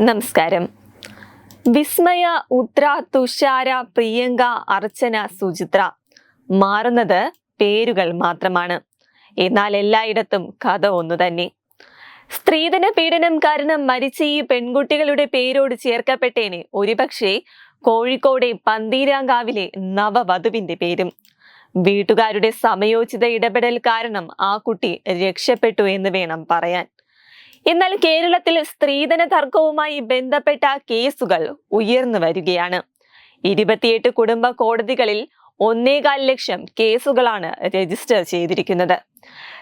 നമസ്കാരം. വിസ്മയ ഉത്ര തുഷാര പ്രിയങ്ക അർച്ചന സുചിത്ര. മാറുന്നത് പേരുകൾ മാത്രമാണ്. എന്നാൽ എല്ലായിടത്തും കഥ ഒന്നു തന്നെ. സ്ത്രീധന പീഡനം കാരണം മരിച്ച ഈ പെൺകുട്ടികളുടെ പേരോട് ചേർക്കപ്പെട്ടേനെ ഒരുപക്ഷെ കോഴിക്കോടെ പന്തീരാങ്കാവിലെ നവവധുവിന്റെ പേരും. വീട്ടുകാരുടെ സമയോചിത ഇടപെടൽ കാരണം ആ കുട്ടി രക്ഷപ്പെട്ടു എന്ന് വേണം പറയാൻ. എന്നാൽ കേരളത്തിൽ സ്ത്രീധന തർക്കവുമായി ബന്ധപ്പെട്ട കേസുകൾ ഉയർന്നു വരികയാണ്. ഇരുപത്തിയെട്ട് കുടുംബ കോടതികളിൽ ഒന്നേകാൽ ലക്ഷം കേസുകളാണ് രജിസ്റ്റർ ചെയ്തിരിക്കുന്നത്.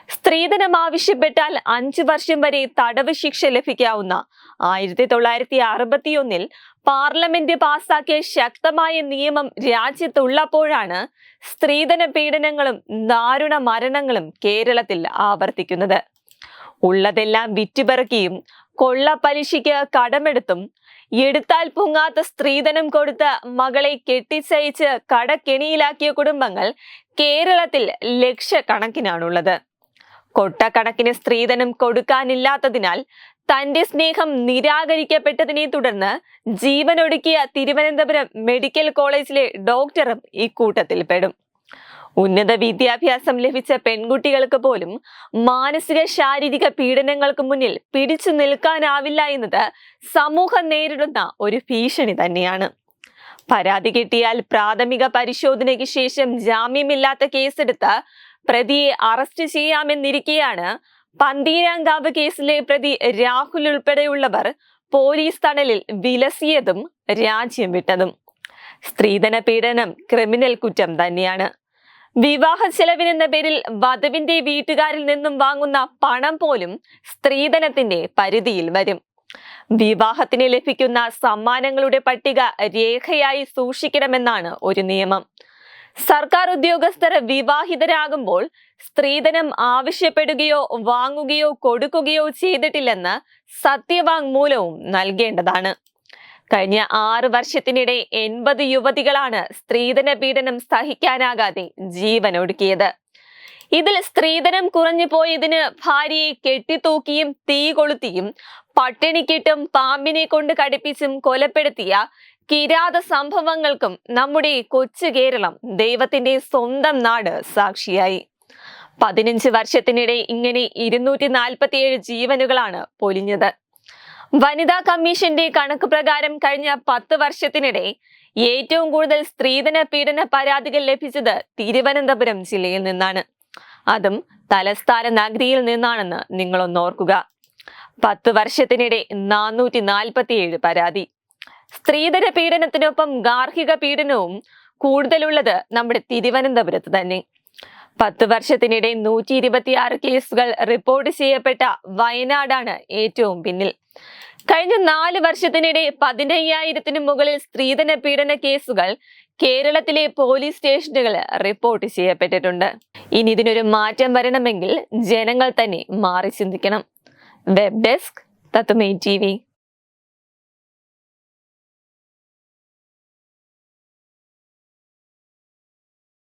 സ്ത്രീധനം ആവശ്യപ്പെട്ടാൽ അഞ്ചു വർഷം വരെ തടവ് ശിക്ഷ ലഭിക്കാവുന്ന ആയിരത്തി തൊള്ളായിരത്തി അറുപത്തിയൊന്നിൽ പാർലമെന്റ് പാസാക്കിയ ശക്തമായ നിയമം രാജ്യത്തുള്ളപ്പോഴാണ് സ്ത്രീധന പീഡനങ്ങളും ദാരുണ മരണങ്ങളും കേരളത്തിൽ ആവർത്തിക്കുന്നത്. ഉള്ളതെല്ലാം വിറ്റുപെറുക്കിയും കൊള്ള പലിശയ്ക്ക് കടമെടുത്തും എടുത്താൽ പൊങ്ങാത്ത സ്ത്രീധനം കൊടുത്ത് മകളെ കെട്ടിച്ചയച്ച് കടക്കെണിയിലാക്കിയ കുടുംബങ്ങൾ കേരളത്തിൽ ലക്ഷക്കണക്കിനാണുള്ളത്. കൊട്ടക്കണക്കിന് സ്ത്രീധനം കൊടുക്കാനില്ലാത്തതിനാൽ തന്റെ സ്നേഹം നിരാകരിക്കപ്പെട്ടതിനെ തുടർന്ന് ജീവനൊടുക്കിയ തിരുവനന്തപുരം മെഡിക്കൽ കോളേജിലെ ഡോക്ടറും ഇക്കൂട്ടത്തിൽ പെടും ഉന്നത വിദ്യാഭ്യാസം ലഭിച്ച പെൺകുട്ടികൾക്ക് പോലും മാനസിക ശാരീരിക പീഡനങ്ങൾക്ക് മുന്നിൽ പിടിച്ചു നിൽക്കാനാവില്ല എന്നത് സമൂഹം നേരിടുന്ന ഒരു ഭീഷണി തന്നെയാണ്. പരാതി കിട്ടിയാൽ പ്രാഥമിക പരിശോധനയ്ക്ക് ശേഷം ജാമ്യമില്ലാത്ത കേസെടുത്ത് പ്രതിയെ അറസ്റ്റ് ചെയ്യാമെന്നിരിക്കെയാണ് പന്തീരാങ്കാവ് കേസിലെ പ്രതി രാഹുൽ ഉൾപ്പെടെയുള്ളവർ പോലീസ് തണലിൽ വിലസിയതും രാജ്യം വിട്ടതും. സ്ത്രീധന പീഡനം ക്രിമിനൽ കുറ്റം തന്നെയാണ്. വിവാഹ ചെലവിനെന്ന പേരിൽ വധുവിന്റെ വീട്ടുകാരിൽ നിന്നും വാങ്ങുന്ന പണം പോലും സ്ത്രീധനത്തിന്റെ പരിധിയിൽ വരും. വിവാഹത്തിന് ലഭിക്കുന്ന സമ്മാനങ്ങളുടെ പട്ടിക രേഖയായി സൂക്ഷിക്കണമെന്നാണ് ഒരു നിയമം. സർക്കാർ ഉദ്യോഗസ്ഥർ വിവാഹിതരാകുമ്പോൾ സ്ത്രീധനം ആവശ്യപ്പെടുകയോ വാങ്ങുകയോ കൊടുക്കുകയോ ചെയ്തിട്ടില്ലെന്ന് സത്യവാങ്മൂലവും നൽകേണ്ടതാണ്. കഴിഞ്ഞ ആറ് വർഷത്തിനിടെ എൺപത് യുവതികളാണ് സ്ത്രീധന പീഡനം സഹിക്കാനാകാതെ ജീവനൊടുക്കിയത്. ഇതിൽ സ്ത്രീധനം കുറഞ്ഞു പോയതിന് ഭാര്യയെ കെട്ടിത്തൂക്കിയും തീ കൊളുത്തിയും പട്ടിണിക്കിട്ടും പാമ്പിനെ കൊണ്ട് കടിപ്പിച്ചും കൊലപ്പെടുത്തിയ കിരാത സംഭവങ്ങൾക്കും നമ്മുടെ കൊച്ചു കേരളം ദൈവത്തിന്റെ സ്വന്തം നാട് സാക്ഷിയായി. പതിനഞ്ച് വർഷത്തിനിടെ ഇങ്ങനെ ഇരുന്നൂറ്റി നാൽപ്പത്തിയേഴ് ജീവനുകളാണ് പൊലിഞ്ഞത്. വനിതാ കമ്മീഷന്റെ കണക്ക് പ്രകാരം കഴിഞ്ഞ പത്ത് വർഷത്തിനിടെ ഏറ്റവും കൂടുതൽ സ്ത്രീധന പീഡന പരാതികൾ ലഭിച്ചത് തിരുവനന്തപുരം ജില്ലയിൽ നിന്നാണ്. അതും തലസ്ഥാന നഗരിയിൽ നിന്നാണെന്ന് നിങ്ങളൊന്ന് ഓർക്കുക. പത്ത് വർഷത്തിനിടെ നാനൂറ്റി നാൽപ്പത്തിയേഴ് പരാതി. സ്ത്രീധന പീഡനത്തിനൊപ്പം ഗാർഹിക പീഡനവും കൂടുതലുള്ളത് നമ്മുടെ തിരുവനന്തപുരത്ത് തന്നെ. പത്ത് വർഷത്തിനിടെ നൂറ്റി ഇരുപത്തിയാറ് കേസുകൾ റിപ്പോർട്ട് ചെയ്യപ്പെട്ട വയനാടാണ് ഏറ്റവും പിന്നിൽ. കഴിഞ്ഞ നാല് വർഷത്തിനിടെ പതിനയ്യായിരത്തിന് മുകളിൽ സ്ത്രീധന പീഡന കേസുകൾ കേരളത്തിലെ പോലീസ് സ്റ്റേഷനുകൾ റിപ്പോർട്ട് ചെയ്യപ്പെട്ടിട്ടുണ്ട്. ഇനി ഇതിനൊരു മാറ്റം വരണമെങ്കിൽ ജനങ്ങൾ തന്നെ മാറി ചിന്തിക്കണം. Web desk തത്തുമേ T